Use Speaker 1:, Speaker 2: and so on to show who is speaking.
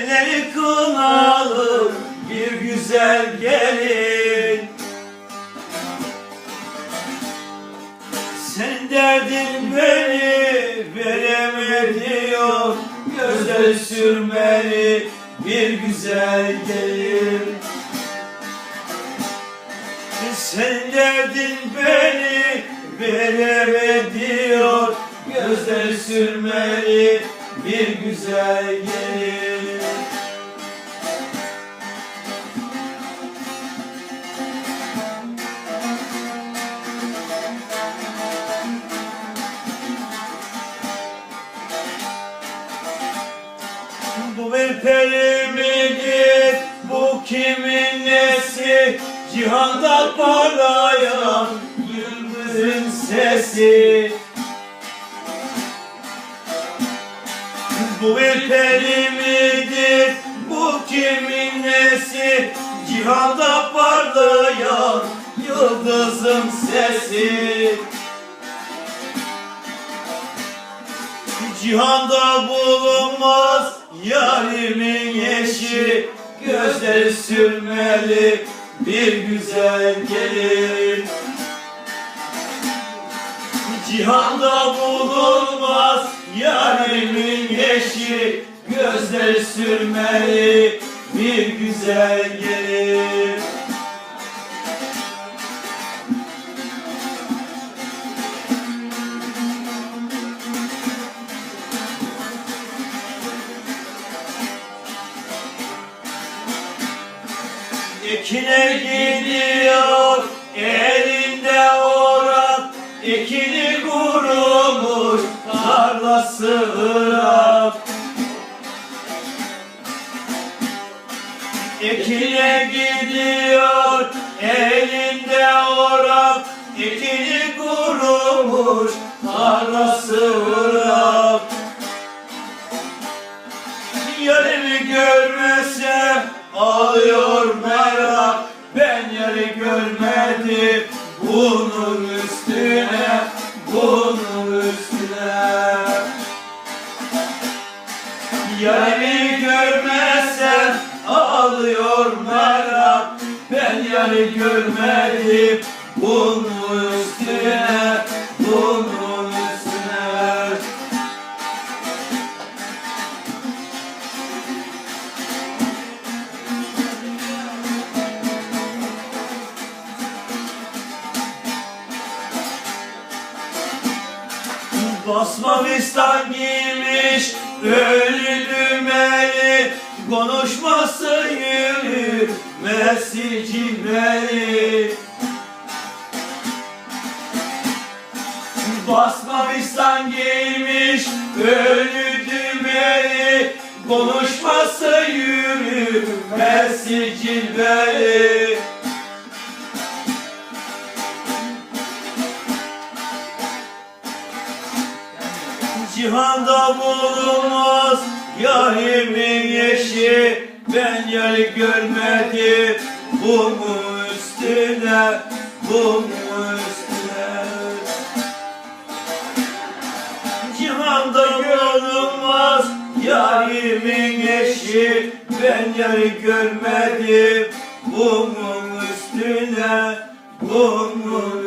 Speaker 1: Elleri kınalı bir güzel gelin. Sen derdin beni veremediyor Gözleri sürmeli bir güzel gelin. Sen derdin beni veremediyor Gözleri sürmeli bir güzel gelin Bu bir peri midir? Bu kimin nesi? Cihanda parlayan yıldızın sesi Bu bir peri midir? Bu kimin nesi? Cihanda parlayan yıldızın sesi Cihanda bulunmaz yarimin eşi Gözleri sürmeli bir güzel gelin Cihanda bulunmaz yarimin eşi Gözleri sürmeli bir güzel gelin Ekine gidiyor ırak Ekine gidiyor elinde orak. Ekini kurumuş tarlası ırak Yarını görmesem ağlıyor merak. Ben yarı görmedim bunun üstüne Bunun üstüne Yarı görmesem ağlıyor merak Ben yarı görmedim bunun üstüne Bunun üstüne. Basma fistan giymiş ölü Konuşması yürümesi cilveli Basma fistan giymiş ölü dümeli Konuşması yürümesi cilveli Cihanda bulunmaz yarimin eşi Ben yarı görmedim bunun üstüne Bunun üstüne? Cihanda bulunmaz yarimin eşi. Ben yarı görmedim. Bunun üstüne Bunun